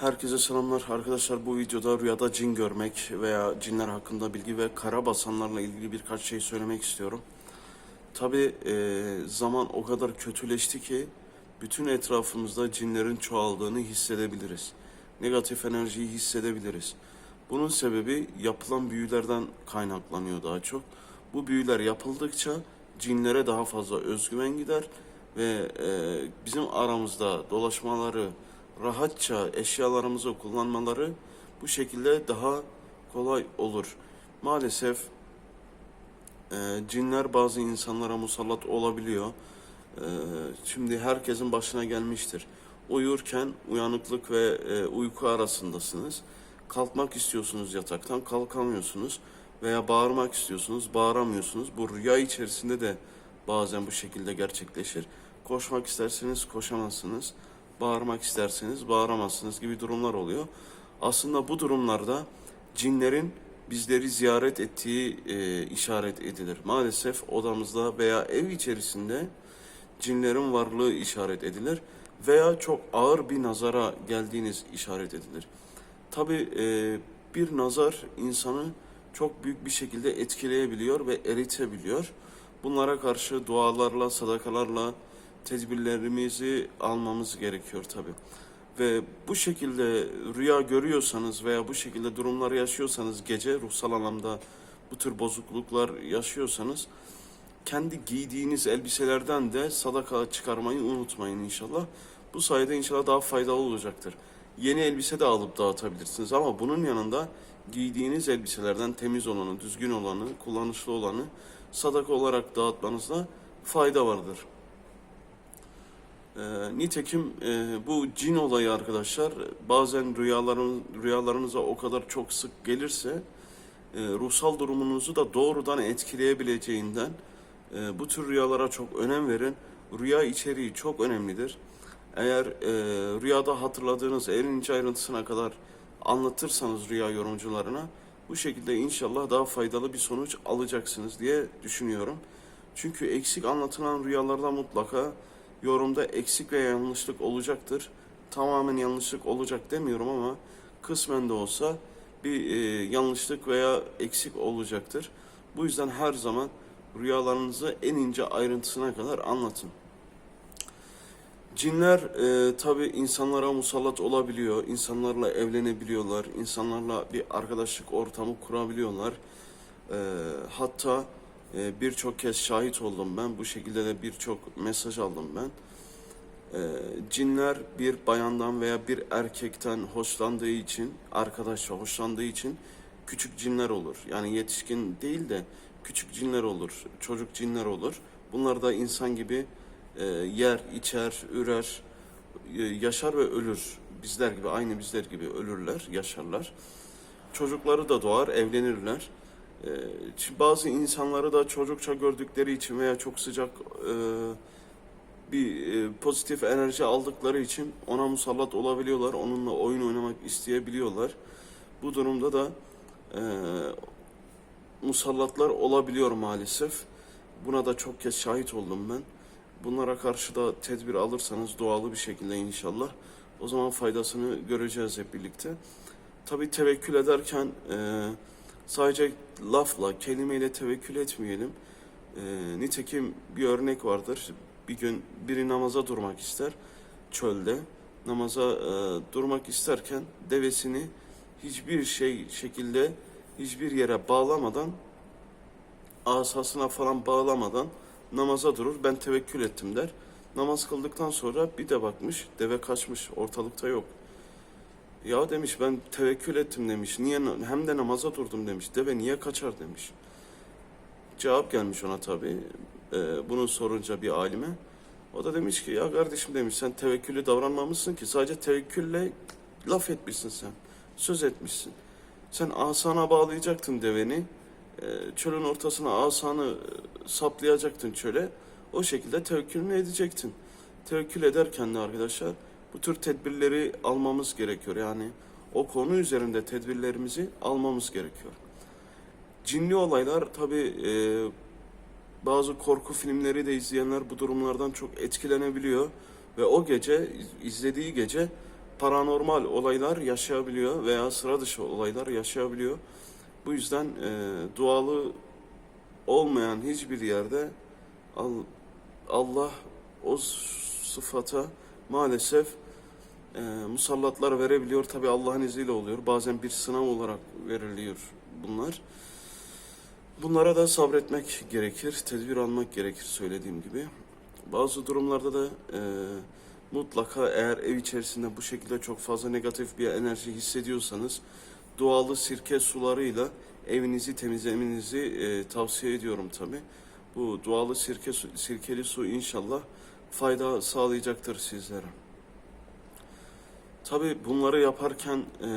Herkese selamlar. Arkadaşlar bu videoda rüyada cin görmek veya cinler hakkında bilgi ve kara basanlarla ilgili birkaç şey söylemek istiyorum. Tabi zaman o kadar kötüleşti ki bütün etrafımızda cinlerin çoğaldığını hissedebiliriz. Negatif enerjiyi hissedebiliriz. Bunun sebebi yapılan büyülerden kaynaklanıyor daha çok. Bu büyüler yapıldıkça cinlere daha fazla özgüven gider ve e, bizim aramızda dolaşmaları, rahatça eşyalarımızı kullanmaları bu şekilde daha kolay olur. Maalesef e, cinler bazı insanlara musallat olabiliyor. E, şimdi herkesin başına gelmiştir. Uyurken uyanıklık ve e, uyku arasındasınız. Kalkmak istiyorsunuz yataktan, kalkamıyorsunuz. Veya bağırmak istiyorsunuz, bağıramıyorsunuz. Bu rüya içerisinde de bazen bu şekilde gerçekleşir. Koşmak isterseniz koşamazsınız. Bağırmak isterseniz bağıramazsınız gibi durumlar oluyor. Aslında bu durumlarda cinlerin bizleri ziyaret ettiği e, işaret edilir. Maalesef odamızda veya ev içerisinde cinlerin varlığı işaret edilir veya çok ağır bir nazara geldiğiniz işaret edilir. Tabi bir nazar insanı çok büyük bir şekilde etkileyebiliyor ve eritebiliyor. Bunlara karşı dualarla, sadakalarla tedbirlerimizi almamız gerekiyor tabi. Ve bu şekilde rüya görüyorsanız veya bu şekilde durumlar yaşıyorsanız gece ruhsal anlamda bu tür bozukluklar yaşıyorsanız kendi giydiğiniz elbiselerden de sadaka çıkarmayı unutmayın inşallah. Bu sayede inşallah daha faydalı olacaktır. Yeni elbise de alıp dağıtabilirsiniz ama bunun yanında giydiğiniz elbiselerden temiz olanı, düzgün olanı, kullanışlı olanı sadaka olarak dağıtmanızda fayda vardır. Ee, nitekim e, bu cin olayı arkadaşlar bazen rüyaların, rüyalarınıza o kadar çok sık gelirse e, ruhsal durumunuzu da doğrudan etkileyebileceğinden e, bu tür rüyalara çok önem verin. Rüya içeriği çok önemlidir. Eğer rüyada hatırladığınız en ince ayrıntısına kadar anlatırsanız rüya yorumcularına bu şekilde inşallah daha faydalı bir sonuç alacaksınız diye düşünüyorum. Çünkü eksik anlatılan rüyalarda mutlaka yorumda eksik ve yanlışlık olacaktır. Tamamen yanlışlık olacak demiyorum ama kısmen de olsa bir e, yanlışlık veya eksik olacaktır. Bu yüzden her zaman rüyalarınızı en ince ayrıntısına kadar anlatın. Cinler e, tabi insanlara musallat olabiliyor, insanlarla evlenebiliyorlar, insanlarla bir arkadaşlık ortamı kurabiliyorlar. E, hatta e, birçok kez şahit oldum ben, bu şekilde de birçok mesaj aldım ben. E, cinler bir bayandan veya bir erkekten hoşlandığı için, arkadaşla hoşlandığı için küçük cinler olur. Yani yetişkin değil de küçük cinler olur, çocuk cinler olur. Bunlar da insan gibi e, yer, içer, ürer, e, yaşar ve ölür. Bizler gibi, aynı bizler gibi ölürler, yaşarlar. Çocukları da doğar, evlenirler. E, bazı insanları da çocukça gördükleri için veya çok sıcak e, bir e, pozitif enerji aldıkları için ona musallat olabiliyorlar. Onunla oyun oynamak isteyebiliyorlar. Bu durumda da e, musallatlar olabiliyor maalesef. Buna da çok kez şahit oldum ben. Bunlara karşı da tedbir alırsanız doğalı bir şekilde inşallah o zaman faydasını göreceğiz hep birlikte. Tabi tevekkül ederken e, sadece lafla, kelimeyle tevekkül etmeyelim. E, nitekim bir örnek vardır. Bir gün biri namaza durmak ister çölde. Namaza e, durmak isterken devesini hiçbir şey şekilde hiçbir yere bağlamadan asasına falan bağlamadan namaza durur. Ben tevekkül ettim der. Namaz kıldıktan sonra bir de bakmış deve kaçmış ortalıkta yok. Ya demiş ben tevekkül ettim demiş. Niye hem de namaza durdum demiş. Deve niye kaçar demiş. Cevap gelmiş ona tabii. Ee, bunu sorunca bir alime. O da demiş ki ya kardeşim demiş sen tevekküllü davranmamışsın ki sadece tevekkülle laf etmişsin sen. Söz etmişsin. Sen asana bağlayacaktın deveni. Ee, çölün ortasına asanı e, saplayacaktın çöle. O şekilde tevekkülünü edecektin. Tevekkül ederken de arkadaşlar bu tür tedbirleri almamız gerekiyor. Yani o konu üzerinde tedbirlerimizi almamız gerekiyor. Cinli olaylar tabi e, bazı korku filmleri de izleyenler bu durumlardan çok etkilenebiliyor. Ve o gece izlediği gece paranormal olaylar yaşayabiliyor veya sıra dışı olaylar yaşayabiliyor. Bu yüzden e, dualı olmayan hiçbir yerde Al- Allah o sıfata maalesef e, musallatlar verebiliyor. Tabi Allah'ın izniyle oluyor. Bazen bir sınav olarak veriliyor bunlar. Bunlara da sabretmek gerekir, tedbir almak gerekir söylediğim gibi. Bazı durumlarda da e, mutlaka eğer ev içerisinde bu şekilde çok fazla negatif bir enerji hissediyorsanız doğalı sirke sularıyla evinizi temizlemenizi e, tavsiye ediyorum tabi. Bu doğalı sirke sirkeli su inşallah fayda sağlayacaktır sizlere. Tabi bunları yaparken e,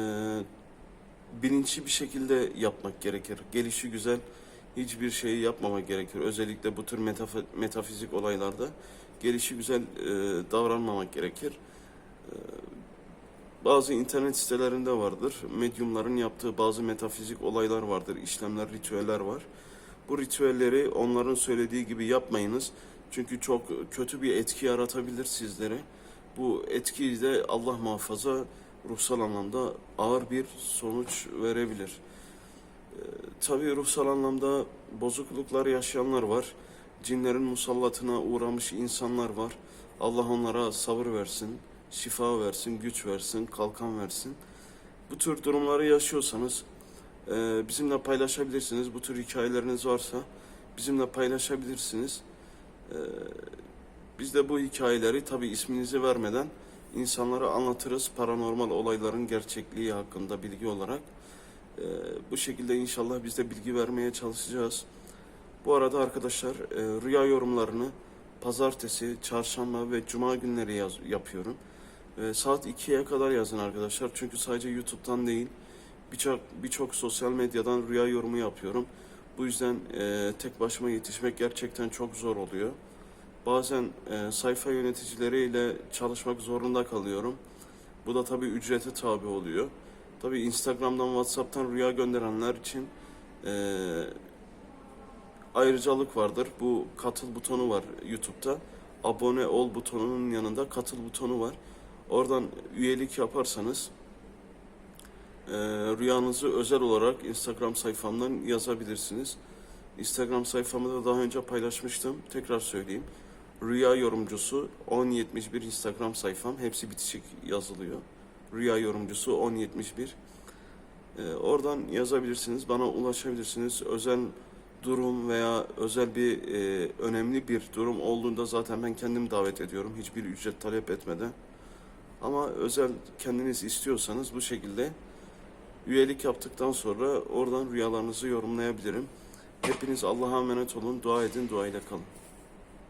bilinçli bir şekilde yapmak gerekir. Gelişi güzel hiçbir şeyi yapmamak gerekir. Özellikle bu tür metaf- metafizik olaylarda gelişi güzel e, davranmamak gerekir. E, bazı internet sitelerinde vardır. Medyumların yaptığı bazı metafizik olaylar vardır. işlemler, ritüeller var. Bu ritüelleri onların söylediği gibi yapmayınız. Çünkü çok kötü bir etki yaratabilir sizlere. Bu etki de Allah muhafaza ruhsal anlamda ağır bir sonuç verebilir. Ee, tabii ruhsal anlamda bozukluklar yaşayanlar var. Cinlerin musallatına uğramış insanlar var. Allah onlara sabır versin, şifa versin, güç versin, kalkan versin. Bu tür durumları yaşıyorsanız e, bizimle paylaşabilirsiniz. Bu tür hikayeleriniz varsa bizimle paylaşabilirsiniz. E, biz de bu hikayeleri tabii isminizi vermeden insanlara anlatırız. Paranormal olayların gerçekliği hakkında bilgi olarak. Ee, bu şekilde inşallah biz de bilgi vermeye çalışacağız. Bu arada arkadaşlar e, rüya yorumlarını pazartesi, çarşamba ve cuma günleri yaz, yapıyorum. E, saat 2'ye kadar yazın arkadaşlar. Çünkü sadece YouTube'dan değil birçok birçok sosyal medyadan rüya yorumu yapıyorum. Bu yüzden e, tek başıma yetişmek gerçekten çok zor oluyor. Bazen e, sayfa yöneticileriyle çalışmak zorunda kalıyorum. Bu da tabii ücrete tabi oluyor. Tabii Instagram'dan, WhatsApp'tan rüya gönderenler için e, ayrıcalık vardır. Bu katıl butonu var YouTube'da. Abone ol butonunun yanında katıl butonu var. Oradan üyelik yaparsanız e, rüyanızı özel olarak Instagram sayfamdan yazabilirsiniz. Instagram sayfamı da daha önce paylaşmıştım. Tekrar söyleyeyim. Rüya yorumcusu 1071 Instagram sayfam. Hepsi bitişik yazılıyor. Rüya yorumcusu 1071. Ee, oradan yazabilirsiniz, bana ulaşabilirsiniz. Özel durum veya özel bir e, önemli bir durum olduğunda zaten ben kendim davet ediyorum. Hiçbir ücret talep etmeden. Ama özel kendiniz istiyorsanız bu şekilde üyelik yaptıktan sonra oradan rüyalarınızı yorumlayabilirim. Hepiniz Allah'a emanet olun. Dua edin, duayla kalın.